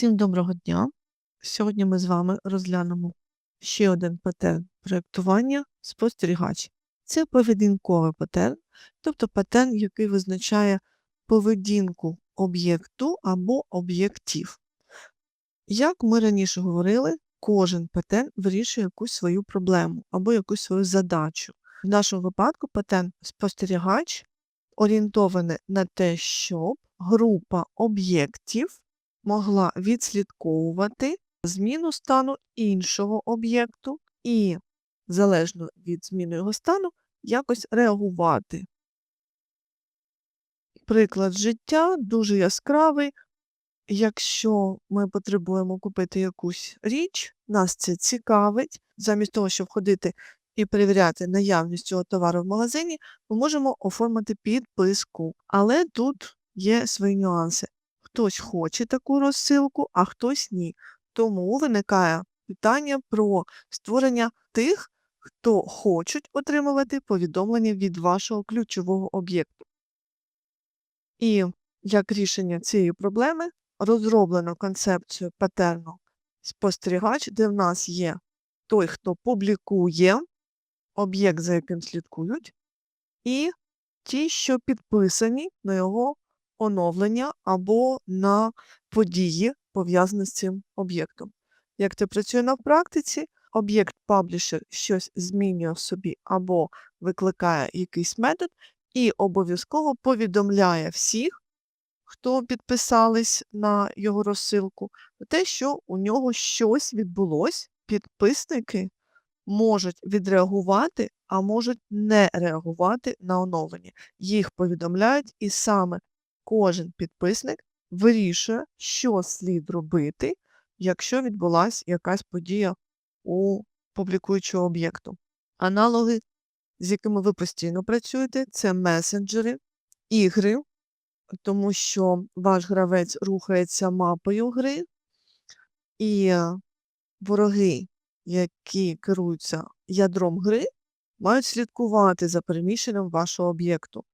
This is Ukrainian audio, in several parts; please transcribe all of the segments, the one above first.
Всім доброго дня! Сьогодні ми з вами розглянемо ще один паттерн проєктування спостерігач. Це поведінковий паттерн, тобто паттерн, який визначає поведінку об'єкту або об'єктів. Як ми раніше говорили, кожен паттерн вирішує якусь свою проблему або якусь свою задачу. В нашому випадку паттерн спостерігач орієнтований на те, щоб група об'єктів могла відслідковувати зміну стану іншого об'єкту і, залежно від зміни його стану, якось реагувати. Приклад життя дуже яскравий. Якщо ми потребуємо купити якусь річ, нас це цікавить, замість того, щоб ходити і перевіряти наявність цього товару в магазині, ми можемо оформити підписку. Але тут є свої нюанси. Хтось хоче таку розсилку, а хтось ні. Тому виникає питання про створення тих, хто хочуть отримувати повідомлення від вашого ключового об'єкту. І як рішення цієї проблеми розроблено концепцію патерну спостерігач, де в нас є той, хто публікує об'єкт, за яким слідкують, і ті, що підписані на його оновлення або на події, пов'язані з цим об'єктом. Як це працює на практиці, об'єкт паблішер щось змінює в собі або викликає якийсь метод, і обов'язково повідомляє всіх, хто підписались на його розсилку, про те, що у нього щось відбулось, підписники можуть відреагувати, а можуть не реагувати на оновлення. Їх повідомляють, і саме кожен підписник вирішує, що слід робити, якщо відбулася якась подія у публікуючого об'єкту. Аналоги, з якими ви постійно працюєте, це месенджери, ігри, тому що ваш гравець рухається мапою гри, і вороги, які керуються ядром гри, мають слідкувати за переміщенням вашого об'єкту.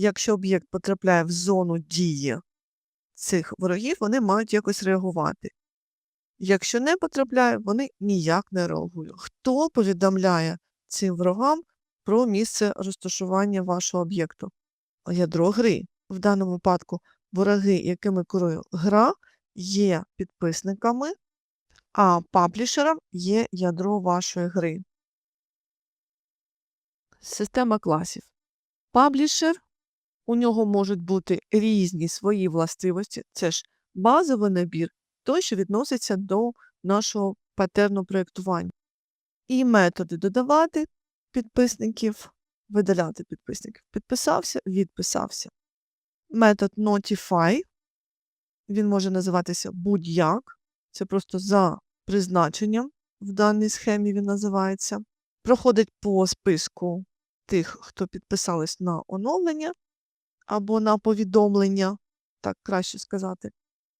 Якщо об'єкт потрапляє в зону дії цих ворогів, вони мають якось реагувати. Якщо не потрапляє, вони ніяк не реагують. Хто повідомляє цим ворогам про місце розташування вашого об'єкту? Ядро гри. В даному випадку вороги, якими керує гра, є підписниками, а паблішером є ядро вашої гри. Система класів. Паблішер у нього можуть бути різні свої властивості. Це ж базовий набір, той, що відноситься до нашого патерну проєктування. І методи додавати підписників, видаляти підписників. Підписався, відписався. Метод Notify, він може називатися будь-як. Це просто за призначенням в даній схемі він називається. Проходить по списку тих, хто підписались на оновлення, або на повідомлення, так краще сказати,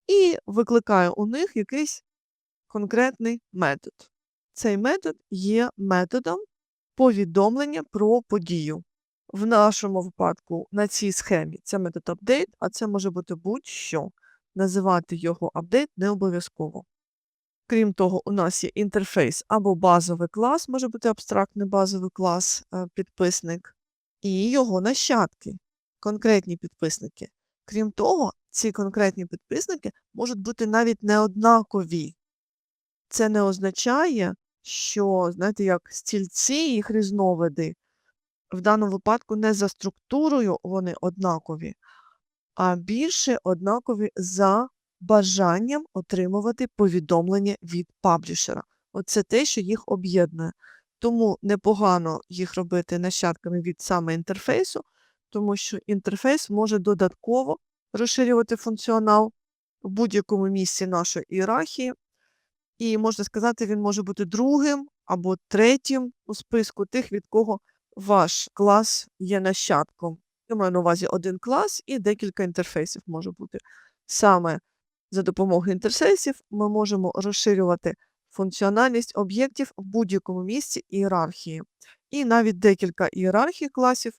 і викликає у них якийсь конкретний метод. Цей метод є методом повідомлення про подію. В нашому випадку на цій схемі це метод update, а це може бути будь-що. Називати його update не обов'язково. Крім того, у нас є інтерфейс або базовий клас, може бути абстрактний базовий клас, е, підписник, і його нащадки конкретні підписники. Крім того, ці конкретні підписники можуть бути навіть неоднакові. Це не означає, що, знаєте, як стільці їх різновиди, в даному випадку не за структурою вони однакові, а більше однакові за бажанням отримувати повідомлення від паблішера. Оце те, що їх об'єднує. Тому непогано їх робити нащадками від саме інтерфейсу, тому що інтерфейс може додатково розширювати функціонал в будь-якому місці нашої ієрархії. І, можна сказати, він може бути другим або третім у списку тих, від кого ваш клас є нащадком. Я маю на увазі один клас і декілька інтерфейсів може бути. Саме за допомогою інтерфейсів ми можемо розширювати функціональність об'єктів в будь-якому місці ієрархії. І навіть декілька ієрархій класів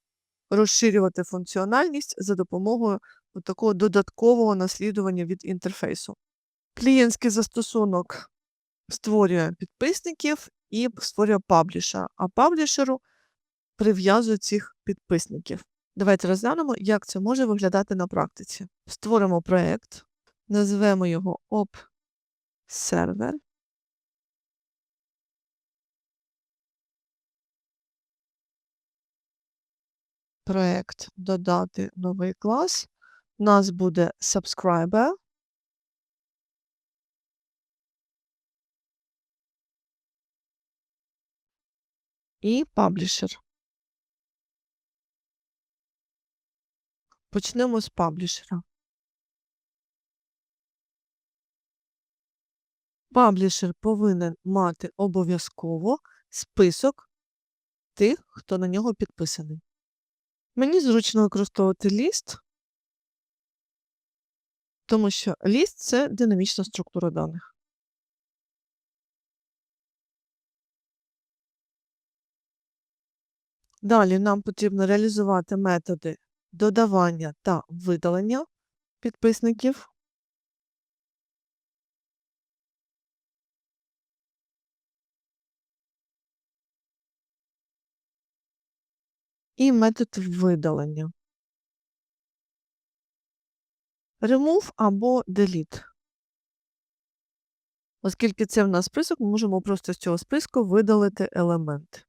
розширювати функціональність за допомогою такого додаткового наслідування від інтерфейсу. Клієнтський застосунок створює підписників і створює паблішера, а паблішеру прив'язує цих підписників. Давайте розглянемо, як це може виглядати на практиці. Створимо проєкт, назвемо його op-сервер. Проєкт додати новий клас. У нас буде subscriber. І паблішер. Почнемо з паблішера. Паблішер повинен мати обов'язково список тих, хто на нього підписаний. Мені зручно використовувати ліст, тому що ліст це динамічна структура даних. Далі нам потрібно реалізувати методи додавання та видалення підписників. І метод видалення. Remove або delete. Оскільки це в нас список, ми можемо просто з цього списку видалити елемент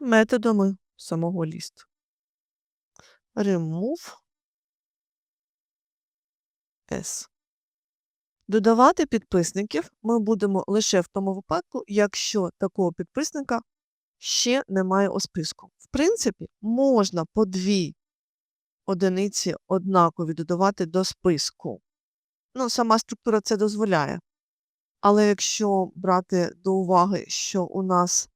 методами самого лісту. Remove S. Додавати підписників ми будемо лише в тому випадку, якщо такого підписника ще немає у списку. В принципі, можна по дві одиниці однакові додавати до списку. Ну, сама структура це дозволяє. Але якщо брати до уваги, що у нас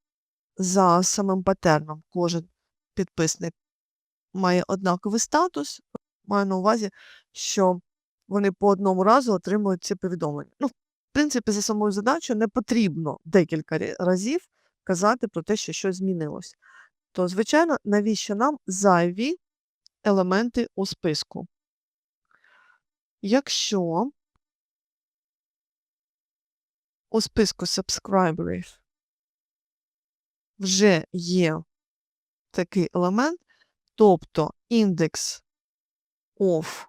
за самим патерном кожен підписник має однаковий статус, маю на увазі, що вони по одному разу отримують ці повідомлення. Ну, в принципі, за самою задачою не потрібно декілька разів казати про те, що щось змінилось. То, звичайно, навіщо нам зайві елементи у списку? Якщо у списку subscriberів вже є такий елемент, тобто індекс of,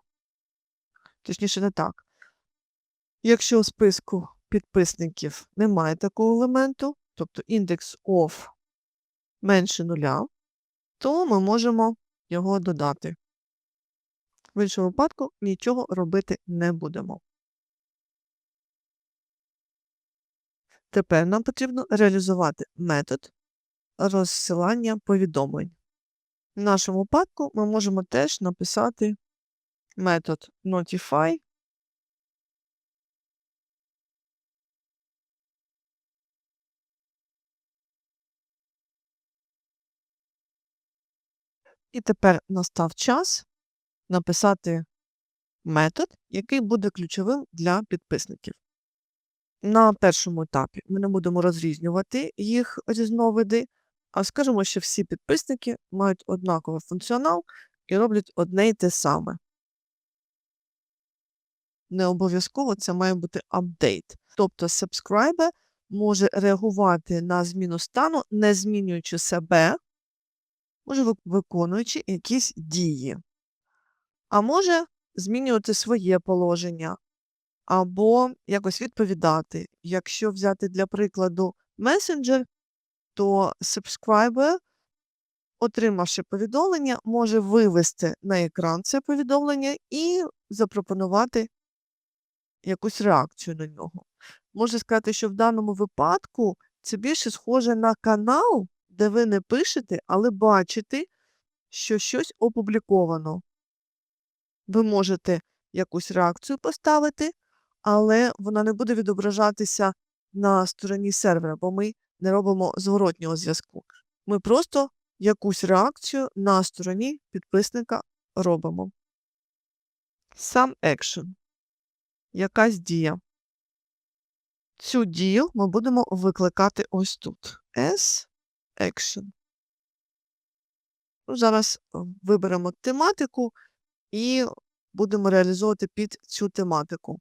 точніше не так. Якщо у списку підписників немає такого елементу, тобто індекс of менше нуля, то ми можемо його додати. В іншому випадку нічого робити не будемо. Тепер нам потрібно реалізувати метод розсилання повідомлень. В нашому випадку ми можемо теж написати метод notify І тепер настав час написати метод, який буде ключовим для підписників. На першому етапі ми не будемо розрізнювати їх різновиди, а скажемо, що всі підписники мають однаковий функціонал і роблять одне й те саме. Не обов'язково це має бути апдейт. Тобто subscriber може реагувати на зміну стану, не змінюючи себе, може виконуючи якісь дії, а може змінювати своє положення або якось відповідати. Якщо взяти для прикладу месенджер, то subscriber, отримавши повідомлення, може вивести на екран це повідомлення і запропонувати якусь реакцію на нього. Можна сказати, що в даному випадку це більше схоже на канал, де ви не пишете, але бачите, що щось опубліковано. Ви можете якусь реакцію поставити, але вона не буде відображатися на стороні сервера, бо ми не робимо зворотнього зв'язку. Ми просто якусь реакцію на стороні підписника робимо. Сам action. Якась дія. Цю дію ми будемо викликати ось тут. S action. Ну, Зараз е, виберемо тематику і будемо реалізовувати під цю тематику.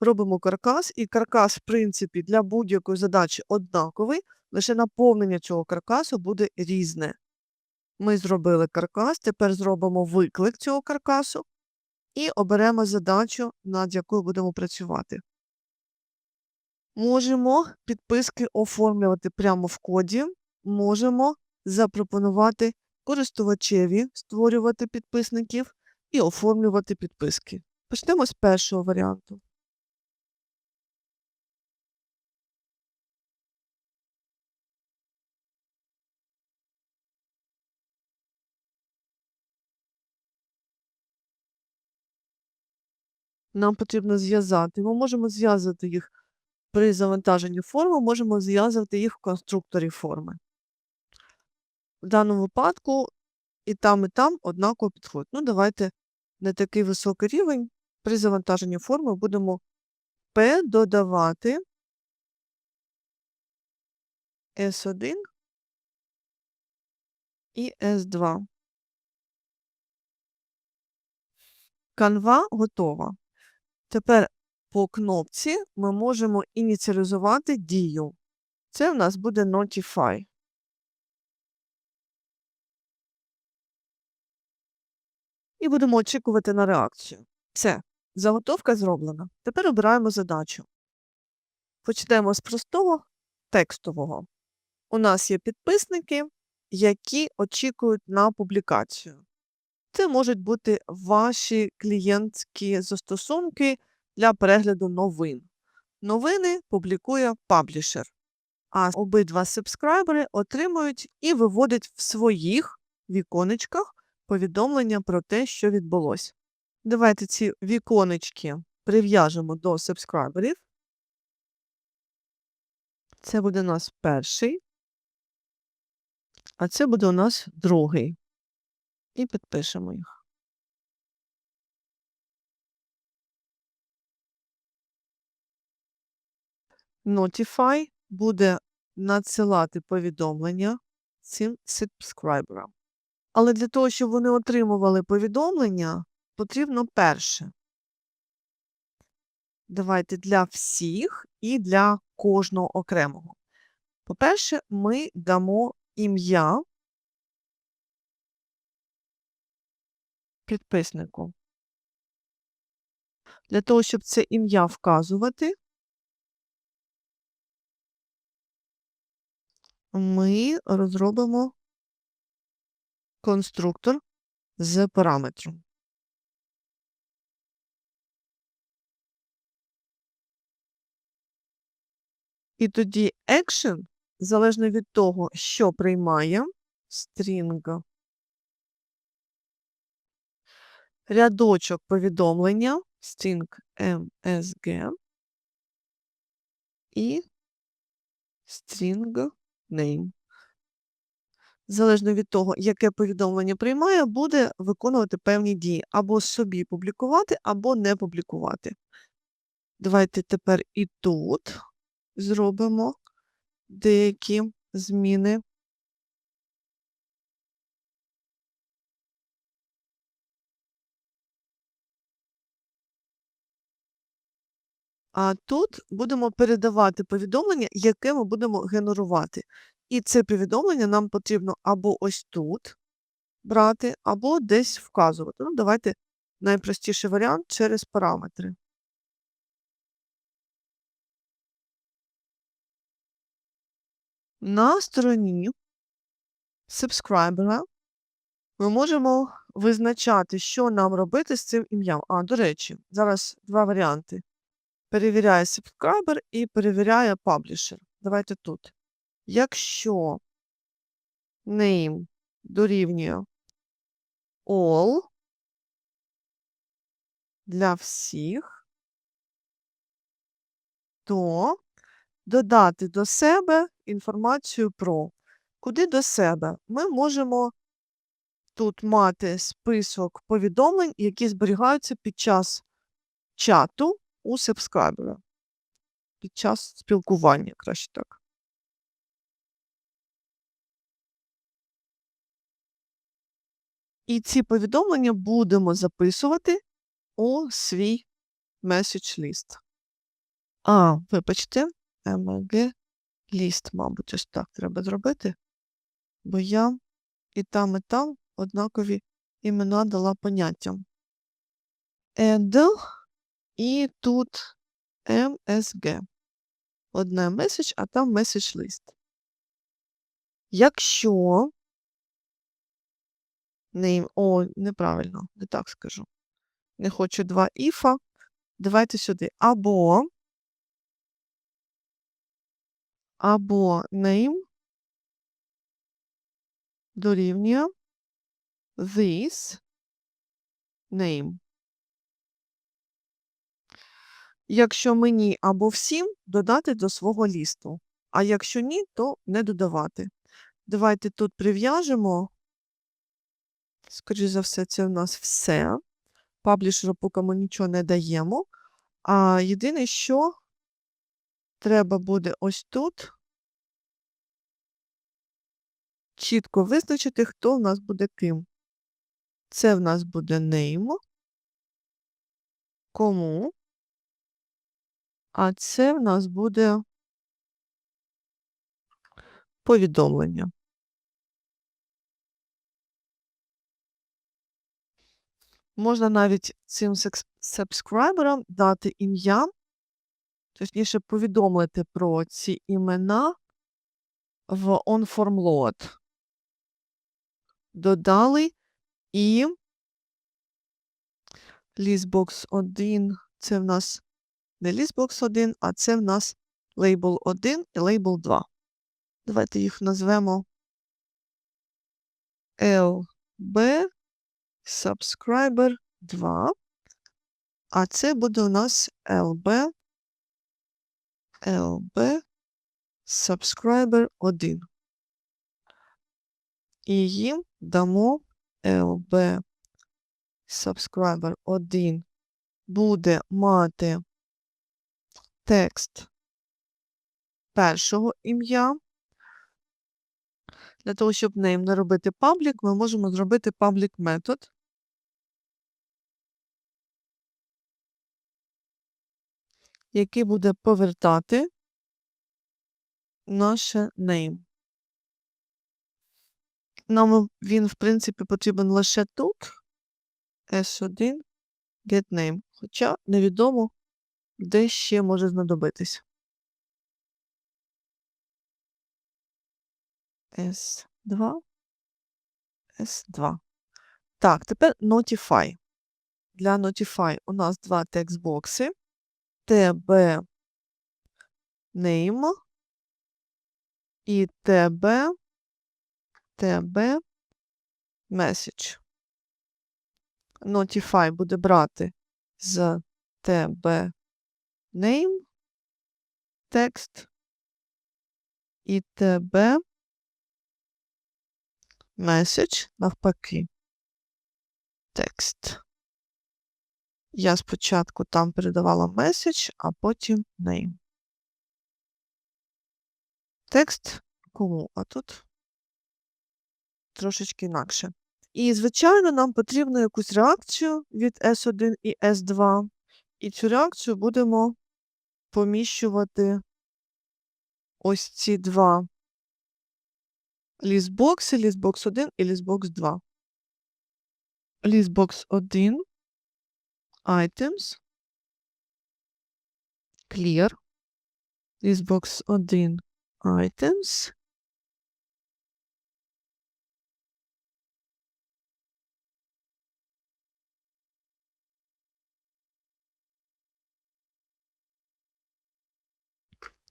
робимо каркас, і каркас, в принципі, для будь-якої задачі однаковий, лише наповнення цього каркасу буде різне. Ми зробили каркас, тепер зробимо виклик цього каркасу і оберемо задачу, над якою будемо працювати. Можемо підписки оформлювати прямо в коді, можемо запропонувати користувачеві створювати підписників і оформлювати підписки. Почнемо з першого варіанту. Нам потрібно зв'язати. Ми можемо зв'язати їх при завантаженні форми, можемо зв'язувати їх в конструкторі форми. В даному випадку і там, і там однаково підходить. Ну, давайте не такий високий рівень. При завантаженні форми будемо P додавати S1 і S2. Канва готова. Тепер по кнопці ми можемо ініціалізувати дію. Це в нас буде Notify. І будемо очікувати на реакцію. Все, заготовка зроблена. Тепер обираємо задачу. Почнемо з простого текстового. У нас є підписники, які очікують на публікацію. Це можуть бути ваші клієнтські застосунки для перегляду новин. Новини публікує паблішер, а обидва сабскрайбери отримують і виводять в своїх віконечках повідомлення про те, що відбулося. Давайте ці віконечки прив'яжемо до сабскрайберів. Це буде у нас перший, а це буде у нас другий. І підпишемо їх. Notify буде надсилати повідомлення цим сабскрайберам. Але для того, щоб вони отримували повідомлення, потрібно перше. Давайте для всіх і для кожного окремого. По-перше, ми дамо ім'я підписнику. Для того, щоб це ім'я вказувати, ми розробимо конструктор з параметром. І тоді action, залежно від того, що приймає string, рядочок повідомлення string msg і string name залежно від того, яке повідомлення приймає, буде виконувати певні дії або собі публікувати, або не публікувати. Давайте тепер і тут зробимо деякі зміни. А тут будемо передавати повідомлення, яке ми будемо генерувати. І це повідомлення нам потрібно або ось тут брати, або десь вказувати. Ну, давайте найпростіший варіант через параметри. На стороні subscriber ми можемо визначати, що нам робити з цим ім'ям. А, до речі, зараз два варіанти. Перевіряє subscriber і перевіряє publisher. Давайте тут. Якщо name дорівнює all для всіх, то додати до себе інформацію про. Куди до себе? Ми можемо тут мати список повідомлень, які зберігаються під час чату у сабскрайбера. Під час спілкування, краще так. І ці повідомлення будемо записувати у свій message list. А, вибачте, МГ ліст, мабуть, ось так треба зробити, бо я і там, і там однакові імена дала поняттям. Add і тут MSG. Одне меседж, а там меседж лист. Якщо name, о, неправильно, не так скажу. Не хочу два іфа. Давайте сюди. Або або name дорівнює this name. Якщо мені або всім додати до свого лісту, а якщо ні, то не додавати. Давайте тут прив'яжемо. Скоріше за все, це у нас все. Паблішеру поки ми нічого не даємо. А єдине, що треба буде ось тут чітко визначити, хто в нас буде ким. Це в нас буде name. Кому? А це в нас буде повідомлення. Можна навіть цим сабскрайберам дати ім'я, точніше повідомити про ці імена в onFormLoad. Додали і listbox 1 це в нас не listbox 1, а це в нас label 1 і label 2. Давайте їх назвемо LB subscriber 2. А це буде у нас LB LB subscriber 1. І їм дамо LB subscriber 1 буде мати текст першого ім'я. Для того, щоб name не робити public, ми можемо зробити public метод. Який буде повертати наше name. Нам він, в принципі, потрібен лише тут. S1 get name. Хоча невідомо, де ще може знадобитись. S2. S2. Так, тепер Notify. Для Notify у нас два текстбокси. TB name і TB TB message. Notify буде брати з name текст і TB message навпаки. Я спочатку там передавала меседж, а потім name. Текст кому, а тут трошечки інакше. І, звичайно, нам потрібно якусь реакцію від S1 і S2. І цю реакцію будемо поміщувати ось ці два лістбокси, лістбокс 1 і лістбокс 2. Лістбокс 1 items, clear, listbox 1 items,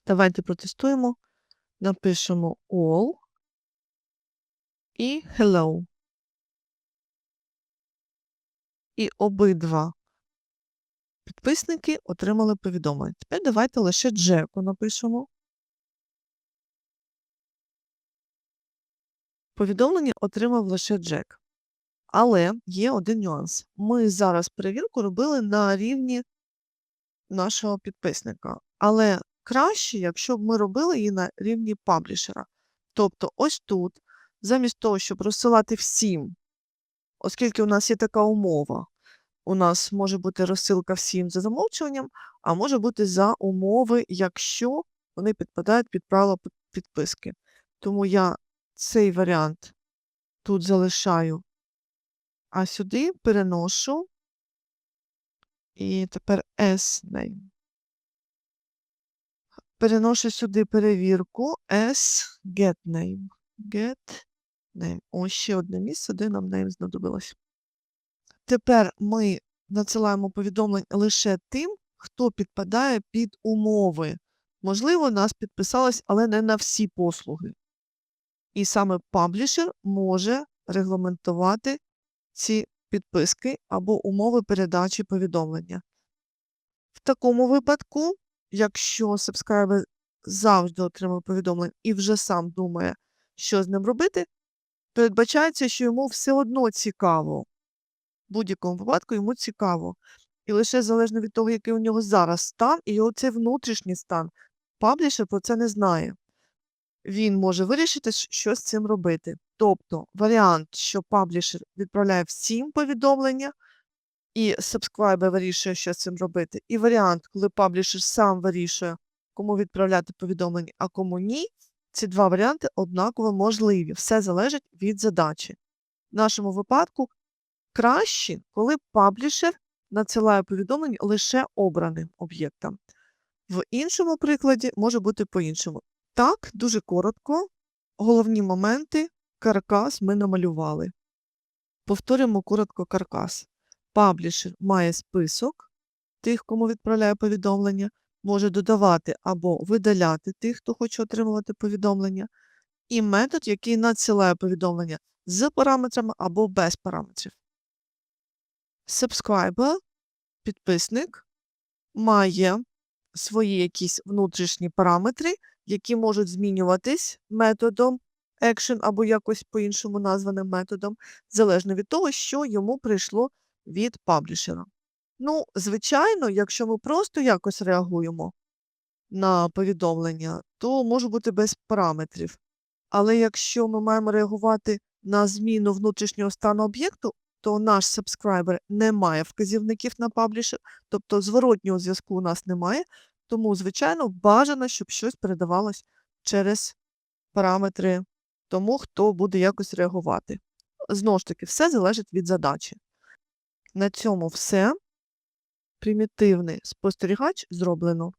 Давайте протестуємо. Напишемо all і hello. І обидва підписники отримали повідомлення. Тепер давайте лише Джеку напишемо. Повідомлення отримав лише Джек. Але є один нюанс. Ми зараз перевірку робили на рівні нашого підписника. Але краще, якщо б ми робили її на рівні паблішера. Тобто, ось тут, замість того, щоб розсилати всім, оскільки у нас є така умова, у нас може бути розсилка всім за замовчуванням, а може бути за умови, якщо вони підпадають під правила підписки. Тому я цей варіант тут залишаю, а сюди переношу. І тепер S-name. Переношу сюди перевірку S get name. Get name. Ось ще одне місце, де нам name знадобилось. Тепер ми надсилаємо повідомлень лише тим, хто підпадає під умови. Можливо, нас підписалось, але не на всі послуги. І саме паблішер може регламентувати ці підписки або умови передачі повідомлення. В такому випадку, якщо сабскрайбер завжди отримує повідомлення і вже сам думає, що з ним робити, передбачається, що йому все одно цікаво. Будь-якому випадку йому цікаво. І лише залежно від того, який у нього зараз стан, і його цей внутрішній стан, паблішер про це не знає. Він може вирішити, що з цим робити. Тобто варіант, що паблішер відправляє всім повідомлення, і subscriber вирішує, що з цим робити. І варіант, коли паблішер сам вирішує, кому відправляти повідомлення, а кому ні. Ці два варіанти однаково можливі. Все залежить від задачі. В нашому випадку краще, коли паблішер надсилає повідомлення лише обраним об'єктам. В іншому прикладі може бути по-іншому. Так, дуже коротко. Головні моменти каркас ми намалювали. Повторюємо коротко каркас. Паблішер має список тих, кому відправляє повідомлення, може додавати або видаляти тих, хто хоче отримувати повідомлення, і метод, який надсилає повідомлення з параметрами або без параметрів. Subscriber, підписник, має свої якісь внутрішні параметри, які можуть змінюватись методом action або якось по-іншому названим методом, залежно від того, що йому прийшло від паблішера. Ну, звичайно, якщо ми просто якось реагуємо на повідомлення, то може бути без параметрів. Але якщо ми маємо реагувати на зміну внутрішнього стану об'єкту, то наш subscriber не має вказівників на паблішер, тобто зворотнього зв'язку у нас немає, тому, звичайно, бажано, щоб щось передавалось через параметри тому, хто буде якось реагувати. Знову ж таки, все залежить від задачі. На цьому все. Примітивний спостерігач зроблено.